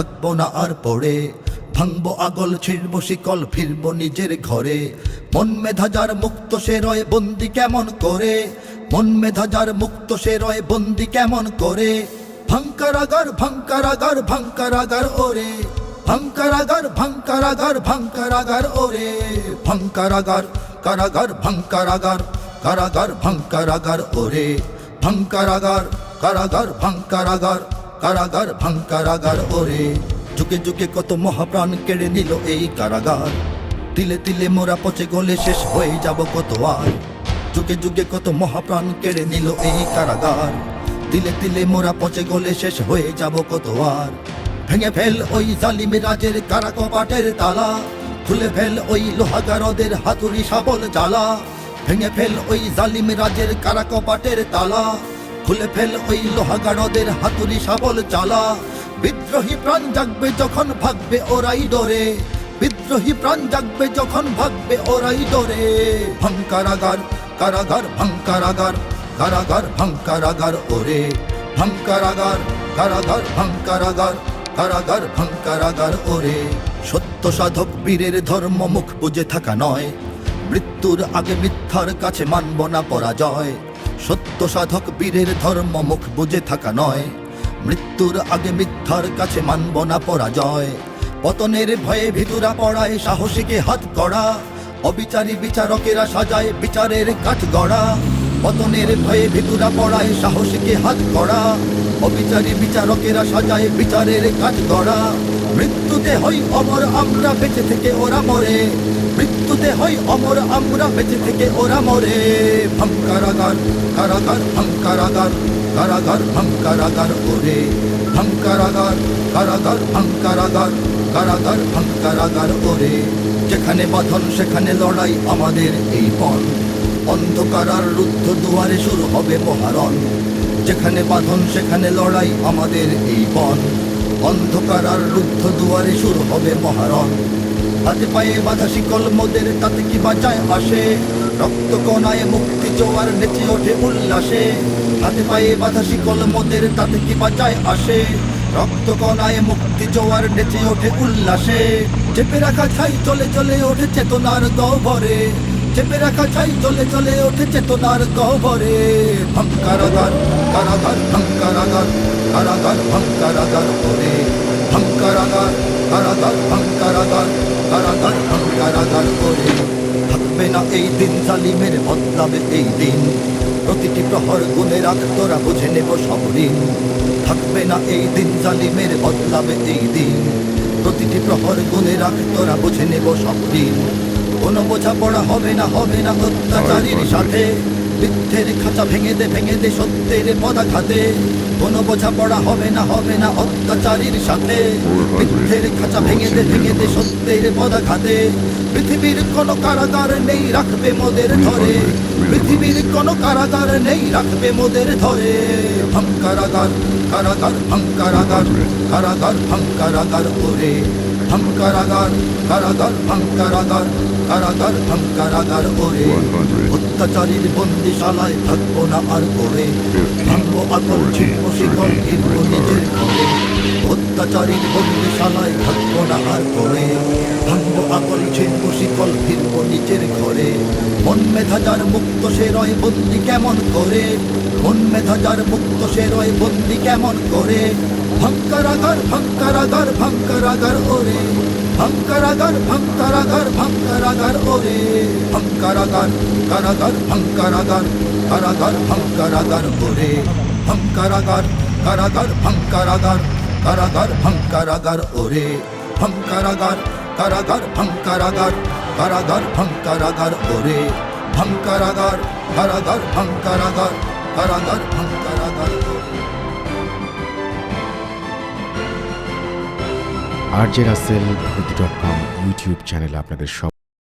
থাকব না আর পড়ে। ভাঙবো আগল, ছিড়ব শিকল, ফিরবো নিজের ঘরে। মন মেধা যার মুক্ত, সে রয় বন্দি কেমন করে? মন মেধা যার মুক্ত, সে রয় বন্দি কেমন করে? ভাঙ্কারাগার ভাঙ্কারাগার ভাঙ্কারাগার ওরে। ভাঙ্কারাগার ভাঙ্কারাগার ভাঙ্কারাগার ওরে। ভাঙ্কারাগার কারাগার ভাঙ্কারাগার কারাগার ভাঙ্কারাগার ওরে। ভাঙ্কারাগার কারাগার ভাঙ্কারাগার কারাগার ভাঙ্কারাগার ওরে। যুগে যুগে কত মহাপ্রাণ কেড়ে নিল এই কারাগার। তিলে তিলে মোরা পচে গলে শেষ হয়ে যাব কত আর। যুগে যুগে কত মহাপ্রাণ কেড়ে নিল এই কারাগার। তিলে তিলে মোরা পচে গলে শেষ হয়ে যাব কত আর। ভেঙে ফেল ওই জালিম রাজের কারা কপাটের তালা। খুলে ফেল ওই লোহাগারদের হাতুড়ি সাবল জ্বালা। ভেঙে ফেল ওই জালিম রাজের কারা কপাটের তালা। খুলে ফেল ওই লোহাগারদের হাতুড়ি শাবল চালা। বিদ্রোহী প্রাণ জাগবে যখন ভাগবে ওরাই ডরে। বিদ্রোহী প্রাণ জাগবে যখন ভাগবে ওরাই ডরে। ভঙ্কারাগার, কারাগার ভঙ্কারাগার কারাগার, ভঙ্কারাগার ওরে। ভঙ্কারাগার, কারাগার ভঙ্কারাগার কারাগার, ভঙ্কারাগার ওরে। সত্য সাধক বীরের ধর্ম মুখ বুঝে থাকা নয়। মৃত্যুর আগে মিথ্যার কাছে মানব না পরাজয়। সত্য সাধক বীরের ধর্ম মুখ বুঝে থাকা নয়। মৃত্যুর আগে মিথ্যার কাছে মানব না পরাজয়। পতনের ভয়ে ভিতুরা পড়ায় সাহসীকে হাত গড়া। অবিচারী বিচারকেরা সাজায় বিচারের কাঠ গড়া। পতনের ভয়ে ভিতুরা পড়ায় সাহসীকে হাত গড়া। অবিচারী বিচারকেরা সাজায় বিচারের কাঠ গড়া। মৃত্যুতে হই অমর, আমরা বেঁচে থেকে ওরা মরে। মৃত্যুতে হই অমর আমরা বেঁচে থেকে ওরা মরে। ভঙ্কারাগার কারাগার ভঙ্কারাগার কারাগার ভঙ্কারাগার ওরে। ভঙ্কারাগার কারাগার ভঙ্কারাগার কারাগার ভঙ্কারাগার ওরে। যেখানে বাঁধন, সেখানে লড়াই আমাদের এই পণ অন্ধকারার রুদ্ধ দুয়ারে শুরু হবে মহারণ। যেখানে বাঁধন, সেখানে লড়াই আমাদের এই পণ অন্ধকারার রুদ্ধ দুয়ারে শুরু হবে মহারণ। হাতে পায়ে বাধা শিকল মোদের, তাতে কি বাঁচায় আসে রক্ত কণায় মুক্তি জোয়ার নেচে ওঠে উল্লাসে। হাতে পায়ে বাধা শিকল মোদের, তাতে কি বাঁচায় আসে রক্ত কণায় মুক্তি জোয়ার নেচে ওঠে উল্লাসে। চেপে রাখা ছাই চলে চলে ওঠে চেতনার গহ্বরে। চেপে রাখা ছাই চলে চলে ওঠে চেতনার গহ্বরে। ভঙ্কারাগার, কারাগার ভঙ্কারাগার কারাগার, ভঙ্কারাগার ওরে ভঙ্কারাগার কারাগার ভঙ্কারাগার কারাগার ভঙ্কারাগার ওরে থাকবে না এই দিন জালিমের বদলাবে এই দিন প্রতিটি প্রহর গুণে রাখ তোরা বুঝে নেব সব ঋণ থাকবে না এই দিন জালিমের বদলাবে এই দিন প্রতিটি প্রহর গুণে রাখ তোরা বুঝে নেব সব ঋণ কোনো বোঝাপড়া হবে না হবে না অত্যাচারীর সাথে মিথ্যের খাঁচা ভেঙে দে ভেঙে দে সত্যের পদাঘাতে কোনো বোঝাপড়া হবে না হবে না অত্যাচারীর সাথে। মিথ্যের খাঁচা ভেঙে দে ভেঙে দে সত্যের পদাঘাতে পৃথিবীর কোনো কারাগার নেই রাখবে মোদের ধরে। পৃথিবীর কোনো কারাগার নেই রাখবে মোদের ধরে। ভঙ্কারাগার কারাগার ভঙ্কারাগার কারাগার ভঙ্কারাগার ওরে। ভঙ্কারাগার কারাগার ভঙ্কারাগার কারাগার ভঙ্কারাগার ওরে অত্যাচারীর বন্দিশালায় থাকব না আর করে ভাঙবো আকল ছিন্ন শিকল ফিরবো নিজের ঘরে অত্যাচারীর বন্দিশালায় থাকব না আর করে ভাঙবো আকল ছিন্ন শিকল ফিরবো নিজের ঘরে মন মেধা যার মুক্ত সে রয় বন্দি কেমন করে মন মেধা যার মুক্ত সে রয় বন্দি কেমন করে? ভঙ্কারাগার ভঙ্কারাগার ভঙ্কারাগার ওরে। ভঙ্কারাগার ভঙ্কারাগার ভঙ্কারাগার ওরে। ভঙ্কারাগার কারাগার ভঙ্কারাগার কারাগার, ভঙ্কারাগার ওরে। ভঙ্কারাগার, কারাগার ভঙ্কারাগার কারাগার, ভঙ্কারাগার ওরে। ভঙ্কারাগার, কারাগার ভঙ্কারাগার কারাগার, ভঙ্কারাগার ওরে। ভঙ্কারাগার, কারাগার, ভঙ্কারাগার R J Russell dot com YouTube চ্যানেলে আপনাদের সব